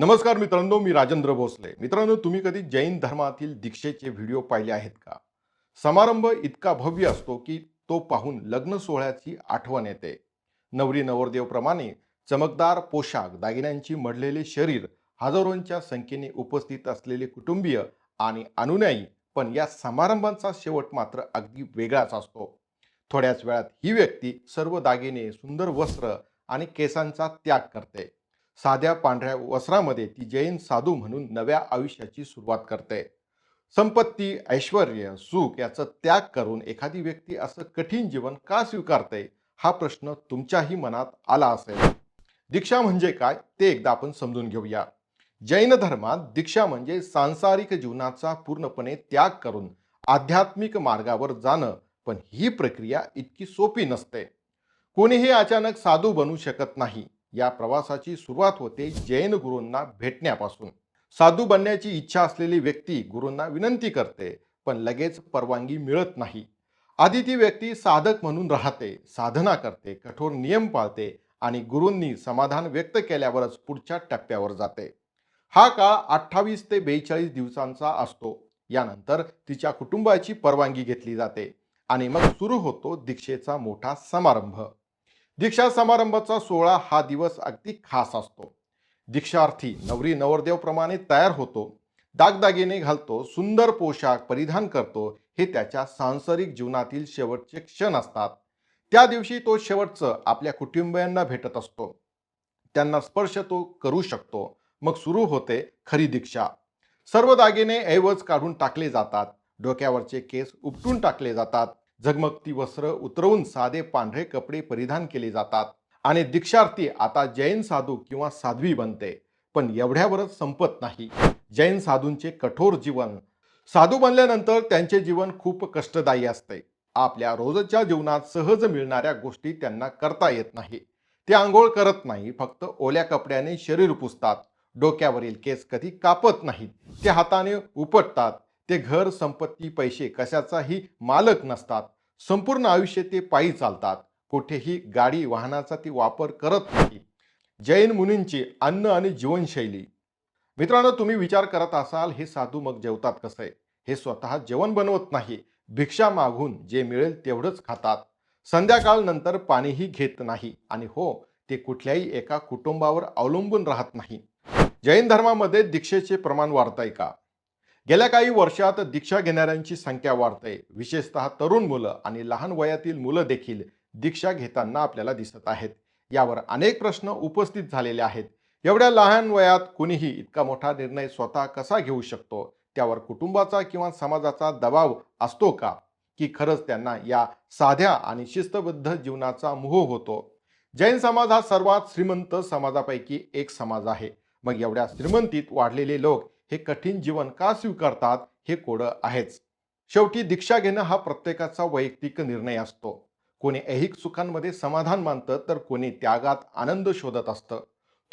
नमस्कार मित्रांनो मी राजेंद्र भोसले. मित्रांनो तुम्ही कधी जैन धर्मातील दीक्षेचे व्हिडिओ पाहिले आहेत का? समारंभ इतका भव्य असतो की तो पाहून लग्न सोहळ्याची आठवण येते. नवरी नवरदेवप्रमाणे चमकदार पोशाख दागिन्यांची मढलेले शरीर हजारोंच्या संख्येने उपस्थित असलेले कुटुंबीय आणि अनुयायी पण या समारंभांचा शेवट मात्र अगदी वेगळाच असतो. थोड्याच वेळात ही व्यक्ती सर्व दागिने सुंदर वस्त्र आणि केसांचा त्याग करते. साध्या पांढऱ्या वस्त्रामध्ये ती जैन साधू म्हणून नव्या आयुष्याची सुरुवात करते. संपत्ती ऐश्वर सुख याचा त्याग करून एखादी व्यक्ती असं कठीण जीवन का स्वीकारते हा प्रश्न तुमच्याही मनात आला असेल. दीक्षा म्हणजे काय ते एकदा आपण समजून घेऊया. जैन धर्मात दीक्षा म्हणजे सांसारिक जीवनाचा पूर्णपणे त्याग करून आध्यात्मिक मार्गावर जाणं पण ही प्रक्रिया इतकी सोपी नसते. कोणीही अचानक साधू बनू शकत नाही. या प्रवासाची सुरुवात होते जैन गुरूंना भेटण्यापासून. साधू बनण्याची इच्छा असलेली व्यक्ती गुरूंना विनंती करते पण लगेच परवानगी मिळत नाही. आधी ती व्यक्ती साधक म्हणून राहते साधना करते कठोर नियम पाळते आणि गुरूंनी समाधान व्यक्त केल्यावरच पुढच्या टप्प्यावर जाते. हा काळ अठ्ठावीस ते बेचाळीस दिवसांचा असतो. यानंतर तिच्या कुटुंबाची परवानगी घेतली जाते आणि मग सुरू होतो दीक्षेचा मोठा समारंभ. दीक्षा समारंभाचा सोहळा हा दिवस अगदी खास असतो. दीक्षार्थी नवरी नवरदेवप्रमाणे तयार होतो दागदागिने घालतो सुंदर पोशाख परिधान करतो हे त्याच्या सांसारिक जीवनातील शेवटचे क्षण असतात. त्या दिवशी तो शेवटचं आपल्या कुटुंबियांना भेटत असतो. त्यांना स्पर्श तो करू शकतो. मग सुरू होते खरी दीक्षा. सर्व दागिने ऐवज काढून टाकले जातात. डोक्यावरचे केस उपटून टाकले जातात. झगमगती वस्त्र उतरवून साधे पांढरे कपडे परिधान केले जातात. आणि दीक्षार्थी आता जैन साधू किंवा साध्वी बनते. पण एवढ्यावरच संपत नाही. जैन साधूंचे कठोर जीवन. साधू बनल्यानंतर त्यांचे जीवन खूप कष्टदायी असते. आपल्या रोजच्या जीवनात सहज मिळणाऱ्या गोष्टी त्यांना करता येत नाही. ते आंघोळ करत नाही. फक्त ओल्या कपड्याने शरीर पुसतात. डोक्यावरील केस कधी कापत नाहीत. ते हाताने उपटतात. ते घर संपत्ती पैसे कशाचाही मालक नसतात. संपूर्ण आयुष्य ते पायी चालतात. कुठेही गाडी वाहनाचा ती वापर करत नाही. जैन मुनींची अन्न आणि जीवनशैली. मित्रांनो तुम्ही विचार करत असाल हे साधू मग जेवतात कसं? आहे हे स्वतः जेवण बनवत नाही. भिक्षा मागून जे मिळेल तेवढंच खातात. संध्याकाळ नंतर पाणीही घेत नाही. आणि हो ते कुठल्याही एका कुटुंबावर अवलंबून राहत नाही. जैन धर्मामध्ये दीक्षेचे प्रमाण वाढतंय का? गेल्या काही वर्षात दीक्षा घेणाऱ्यांची संख्या वाढते. विशेषतः तरुण मुलं आणि लहान वयातील मुलं देखील दीक्षा घेताना आपल्याला दिसत आहेत. यावर अनेक प्रश्न उपस्थित झालेले आहेत. एवढ्या लहान वयात कुणीही इतका मोठा निर्णय स्वतः कसा घेऊ शकतो? त्यावर कुटुंबाचा किंवा समाजाचा दबाव असतो का? की खरंच त्यांना या साध्या आणि शिस्तबद्ध जीवनाचा मोह होतो? जैन समाज हा सर्वात श्रीमंत समाजापैकी एक समाज आहे. मग एवढ्या श्रीमंतीत वाढलेले लोक हे कठीण जीवन का स्वीकारतात हे कोडं आहेच. शेवटी दीक्षा घेणं हा प्रत्येकाचा वैयक्तिक निर्णय असतो. कोणी ऐहिक सुखांमध्ये समाधान मानतं तर कोणी त्यागात आनंद शोधत असतं.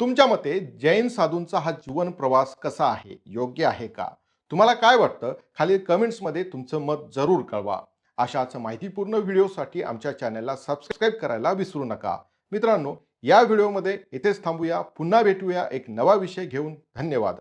तुमच्या मते जैन साधूंचा हा जीवन प्रवास कसा आहे? योग्य आहे का? तुम्हाला काय वाटतं? खालील कमेंट्समध्ये तुमचं मत जरूर कळवा. अशाच माहितीपूर्ण व्हिडिओसाठी आमच्या चॅनलला सबस्क्राईब करायला विसरू नका. मित्रांनो या व्हिडिओमध्ये इथेच थांबूया. पुन्हा भेटूया एक नवा विषय घेऊन. धन्यवाद.